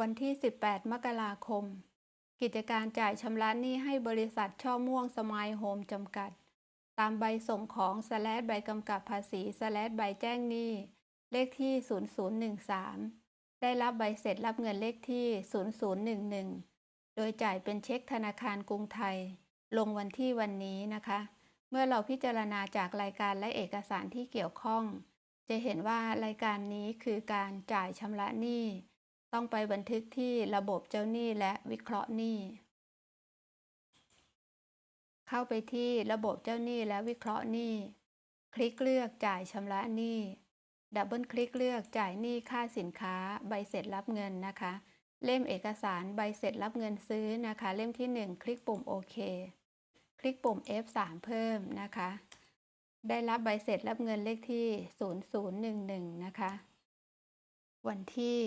วันที่ 18 มกราคม กิจการจ่ายชำระหนี้ให้บริษัทช่อม่วงสมายโฮมจำกัด ตามใบส่งของสแลดใบกำกับภาษีสแลดใบแจ้งหนี้ เลขที่ 0013 ได้รับใบเสร็จรับเงินเลขที่ 0011 โดยจ่ายเป็นเช็คธนาคารกรุงไทย ลงวันที่วันนี้นะคะ เมื่อเราพิจารณาจากรายการและเอกสารที่เกี่ยวข้อง จะเห็นว่ารายการนี้คือการจ่ายชำระหนี้ ต้องไปบันทึกที่ระบบเจ้าหนี้และวิเคราะห์หนี้ เข้าไปที่ระบบเจ้าหนี้และวิเคราะห์หนี้ คลิกเลือกจ่ายชำระหนี้ ดับเบิลคลิกเลือกจ่ายหนี้ค่าสินค้า ใบเสร็จรับเงินนะคะ เล่มเอกสารใบเสร็จรับเงินซื้อนะคะ เล่มที่ 1 คลิกปุ่มโอเค คลิกปุ่ม F3 เพิ่มนะคะ ได้รับใบเสร็จรับเงินเลขที่ 0011 นะคะ วันที่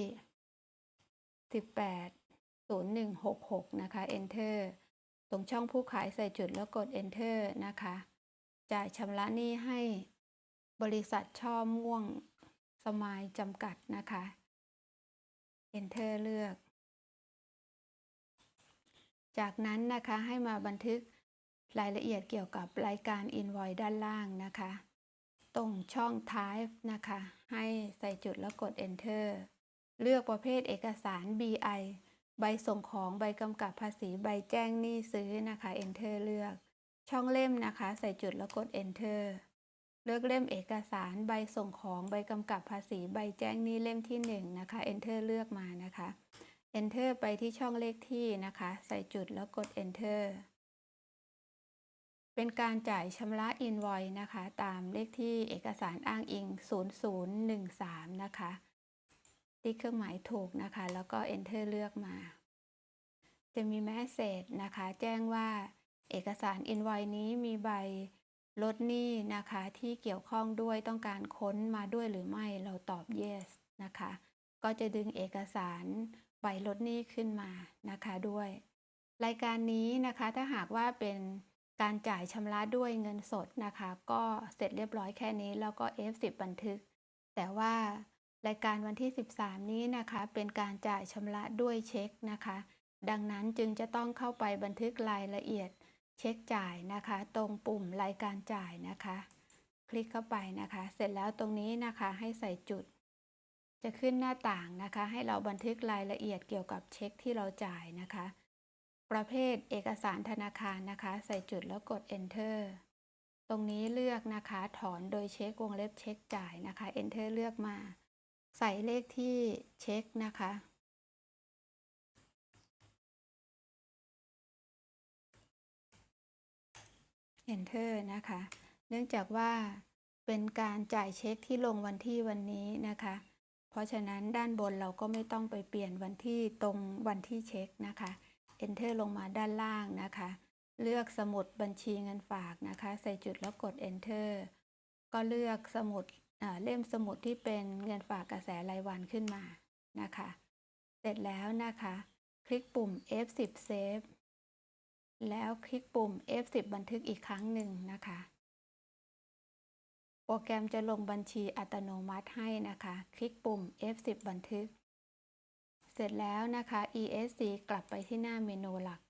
18 0166 นะคะ Enter ตรงช่องผู้ขายใส่จุดแล้วกด Enter นะคะ จ่ายชำระหนี้ให้บริษัทช่อม่วงสมายจำกัดนะคะ Enter เลือก จากนั้นนะคะให้มาบันทึกรายละเอียดเกี่ยวกับรายการ Invoice ด้านล่างนะคะ ตรงช่อง Type นะคะ ให้ใส่จุดแล้วกด Enter เลือกประเภทเอกสาร BI ใบส่งของใบกำกับภาษีใบแจ้งหนี้ซื้อนะคะ Enter เลือก ช่องเล่มนะคะ ใส่จุดแล้วกด Enter เลือกเล่มเอกสารใบส่งของใบกำกับภาษีใบแจ้งหนี้เล่มที่1นะคะ Enter เลือกมานะคะ Enter ไปที่ช่องเลขที่นะคะ ใส่จุดแล้วกด Enter เป็นการจ่ายชำระ Invoice นะคะ ตามเลขที่เอกสารอ้างอิง 0013 นะคะ ติ๊กเครื่องหมายถูกนะคะ แล้วก็ Enter เลือกมา จะมีแมสเซจนะคะ แจ้งว่าเอกสาร Invoice นี้มีใบลดหนี้นะคะที่เกี่ยวข้องด้วยต้องการค้นมาด้วยหรือไม่เราตอบ yes นะคะ ก็จะดึงเอกสารใบลดหนี้ขึ้นมานะคะด้วย รายการนี้นะคะถ้าหากว่าเป็นการจ่ายชำระด้วยเงินสดนะคะ ก็เสร็จเรียบร้อยแค่นี้แล้วก็ F10 บันทึก แต่ว่า รายการวันที่ 13 นี้นะคะเป็นการจ่ายชำระด้วยเช็คนะคะ ดังนั้นจึงจะต้องเข้าไปบันทึกรายละเอียดเช็คจ่ายนะคะ ตรงปุ่มรายการจ่ายนะคะ คลิกเข้าไปนะคะ เสร็จแล้วตรงนี้นะคะให้ใส่จุด จะขึ้นหน้าต่างนะคะ ให้เราบันทึกรายละเอียดเกี่ยวกับเช็คที่เราจ่ายนะคะ ประเภทเอกสารธนาคารนะคะ ใส่จุดแล้วกด enter ตรงนี้เลือกนะคะ ถอนโดยเช็ควงเล็บเช็คจ่ายนะคะ enter เลือกมา ใส่เลขที่เช็คนะคะ enter นะคะ เนื่องจากว่าเป็นการจ่ายเช็คที่ลงวันที่วันนี้นะคะ เพราะฉะนั้นด้านบนเราก็ไม่ต้องไปเปลี่ยนวันที่ตรงวันที่เช็คนะคะ enter ลงมาด้านล่างนะคะ เลือกสมุดบัญชีเงินฝากนะคะ ใส่จุดแล้วกด enter ก็เลือกสมุด เล่มสมุดที่เป็นเงินฝากกระแสรายวันขึ้นมานะคะ เสร็จแล้วนะคะ คลิกปุ่ม F10 Save แล้วคลิกปุ่ม F10 บันทึกอีกครั้งหนึ่งนะคะ โปรแกรมจะลงบัญชีอัตโนมัติให้นะคะ คลิกปุ่ม F10 บันทึก เสร็จแล้วนะคะ ESC กลับไปที่หน้าเมนูหลัก